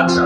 আচ্ছা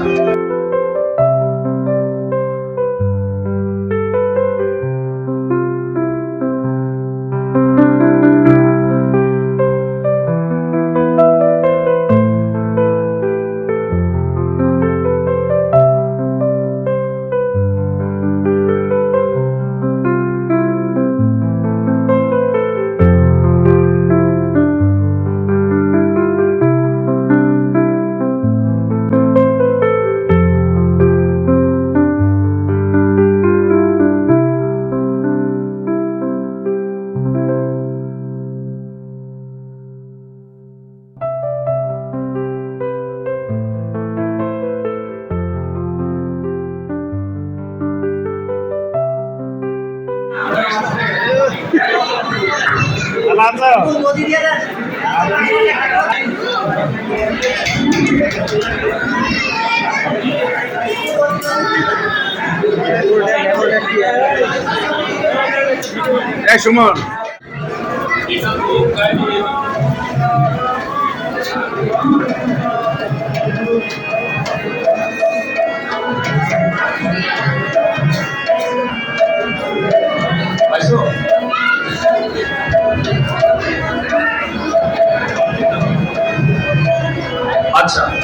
এই Suman Thank you. Gotcha.